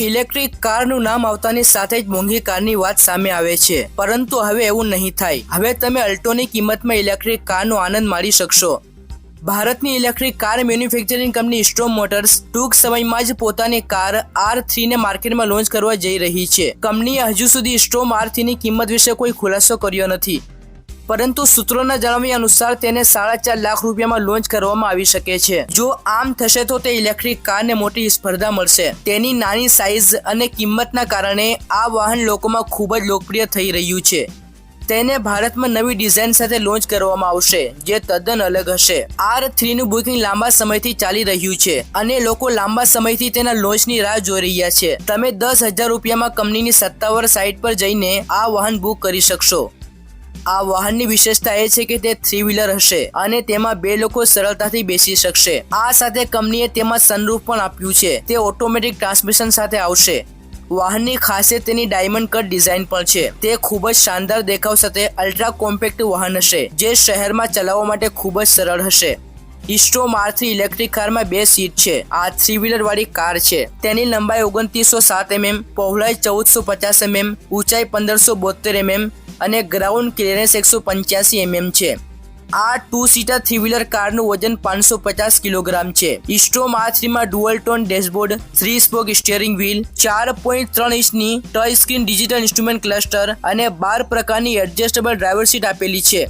Electric કારનું નામ આવતાની સાથે જ મોંઘી કારની વાત સામે આવે છે. પરંતુ હવે એવું નહીં થાય. હવે તમે અલ્ટોની કિંમતમાં ઇલેક્ટ્રિક કારનો આનંદ માણી શકશો. ભારતની electric car manufacturing company Strom motors ટૂંક સમયમાં જ પોતાની કાર આર થ્રીને માર્કેટમાં લોન્ચ કરવા જઈ રહી છે. કંપનીએ હજુ સુધી સ્ટ્રોમ આર થ્રીની કિંમત વિશે કોઈ ખુલાસો કર્યો નથી. પરંતુ સૂત્રોના જણાવ્યા અનુસાર તેને સાડા ચાર લાખ રૂપિયામાં લોન્ચ કરવામાં આવી શકે છે. જો આમ થશે તો તે ઇલેક્ટ્રિક કારને મોટી સ્પર્ધા મળશે. તેની નાની સાઇઝ અને કિંમતના કારણે આ વાહન લોકોમાં ખૂબ જ લોકપ્રિય થઈ રહ્યું છે. તેને ભારતમાં નવી ડિઝાઇન સાથે લોન્ચ કરવામાં આવશે, જે તદ્દન અલગ હશે. આર થ્રીનું બુકિંગ લાંબા સમયથી ચાલી રહ્યું છે અને લોકો લાંબા સમયથી તેના લોન્ચની રાહ જોઈ રહ્યા છે. તમે દસ હજાર રૂપિયામાં કંપનીની સત્તાવાર સાઇટ પર જઈને આ વાહન બુક કરી શકશો. આ વાહનની વિશેષતા એ છે કે તે થ્રી વ્હીલર હશે અને તેમાં બે લોકો સરળતાથી બેસી શકશે. આ સાથે કંપનીએ તેમાં સનરૂફ પણ આપ્યું છે. તે ઓટોમેટિક ટ્રાન્સમિશન સાથે આવશે. વાહનની ખાસિયત તેની ડાયમંડ કટ ડિઝાઇન પણ છે. તે ખૂબ જ શાનદાર દેખાવ સાથે અલ્ટ્રા કોમ્પેક્ટ વાહન હશે, જે શહેરમાં ચલાવવા માટે ખૂબ જ સરળ હશે. ઇસ્ટ્રો મારથી ઇલેક્ટ્રિક કારમાં બે સીટ છે. આ થ્રી વ્હીલર વાળી કાર છે. તેની લંબાઈ ઓગણત્રીસો સાત એમએમ પહોળાઈ ચૌદસો પચાસ એમએમ ઊંચાઈ પંદરસો બોતેર એમએમ અને ગ્રાઉન્ડ ક્લિયરન્સ એકસો પંચ્યાસી એમએમ છે. આ ટુ સીટર થ્રી વ્હીલર કારનું વજન પાંચસો પચાસ કિલોગ્રામ છે. ઇસ્ટ્રોમ આ થ્રીમાં dual tone dashboard three spoke steering wheel ચાર પોઈન્ટ ત્રણ ઇંચની touch screen digital instrument cluster અને બાર પ્રકારની એડજસ્ટેબલ ડ્રાઈવર સીટ આપેલી છે.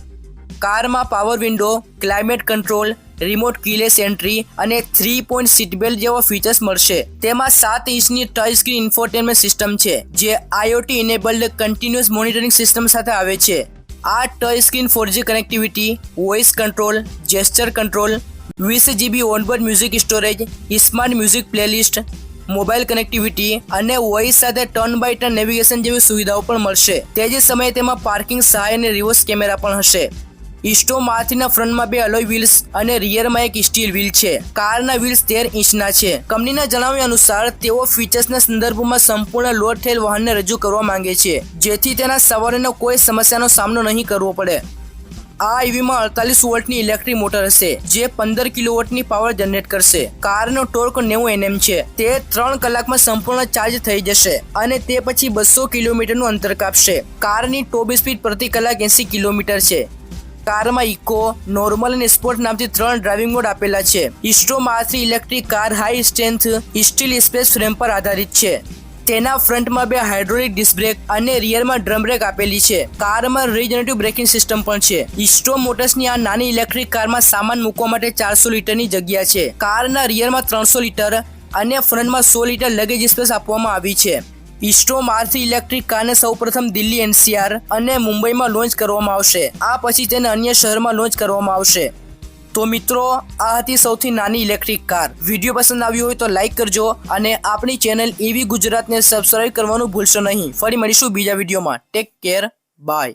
કારમાં power window climate control remote keyless entry અને થ્રી પોઈન્ટ સીટ બેલ્ટ જેવા ફીચર્સ મળશે. તેમાં સાત ઇંચની ટચ સ્ક્રીન ઇન્ફોટેનમેન્ટ સિસ્ટમ છે, જે IoT enabled continuous monitoring system સાથે આવે છે. આ touch screen four G connectivity voice control gesture control વીસ GB onboard music storage smart music playlist mobile connectivity અને વોઇસ સાથે ટર્ન બાય ટર્ન નેવિગેશન જેવી સુવિધાઓ પણ મળશે. તે જ સમયે તેમાં પાર્કિંગ સહાય અને રિવર્સ કેમેરા પણ હશે. ઇસ્ટો માથીના ફ્રન્ટમાં બે અલોય વ્હીલ્સ અને રિયરમાં એક સ્ટીલ વ્હીલ છે. કારના વ્હીલ્સ તેર ઇંચના છે. કંપનીના જણાવ્યા અનુસાર, તેઓ ફીચર્સના સંદર્ભમાં સંપૂર્ણ લોડ થયેલ વાહનને રજૂ કરવા માંગે છે, જેથી તેના સવારીનો કોઈ સમસ્યાનો સામનો નહીં કરવો પડે. આ ઈવીમાં અડતાલીસ વોલ્ટની ઇલેક્ટ્રિક મોટર હશે, જે પંદર કિલોવોટની પાવર જનરેટ કરશે. કારનો ટોર્ક નેવું એનએમ છે. તે ત્રણ કલાકમાં સંપૂર્ણ ચાર્જ થઈ જશે અને તે પછી બસો કિલોમીટરનું અંતર કાપશે. કારની ટોપ સ્પીડ પ્રતિ કલાક એંસી કિલોમીટર છે. કારમાં ઇકો, નોર્મલ અને સ્પોર્ટ નામથી ત્રણ ડ્રાઇવિંગ મોડ આપેલા છે. ઇસ્ટ્રો મારથી electric car high strength, steel space frame પર આધારિત છે. તેના ફ્રન્ટમાં બે હાઇડ્રોલિક ડિસ્ક બ્રેક અને રિયરમાં ડ્રમ બ્રેક આપેલી છે. કારમાં રિજનરેટિવ બ્રેકિંગ સિસ્ટમ પણ છે. ઇસ્ટ્રો મોટર્સની આ નાની ઇલેક્ટ્રિક કારમાં સામાન મૂકવા માટે ચારસો લીટરની જગ્યા છે. કારના રિયરમાં ત્રણસો લીટર અને ફ્રન્ટમાં સો લીટર લગેજ સ્પેસ આપવામાં આવી છે. ઇસ્ટ્રો મારથી ઇલેક્ટ્રિક કારને સૌપ્રથમ દિલ્હી એનસીઆર અને મુંબઈમાં લોન્ચ કરવામાં આવશે. આ પછી તેને અન્ય શહેરમાં લોન્ચ કરવામાં આવશે. તો મિત્રો, આ હતી સૌથી નાની ઇલેક્ટ્રિક કાર. વીડિયો પસંદ આવ્યો હોય તો લાઈક કરજો અને આપણી ચેનલ એવી ગુજરાતને સબસ્ક્રાઇબ કરવાનું ભૂલશો નહીં. ફરી મળીશું બીજા વિડીયોમાં. Take care. બાય.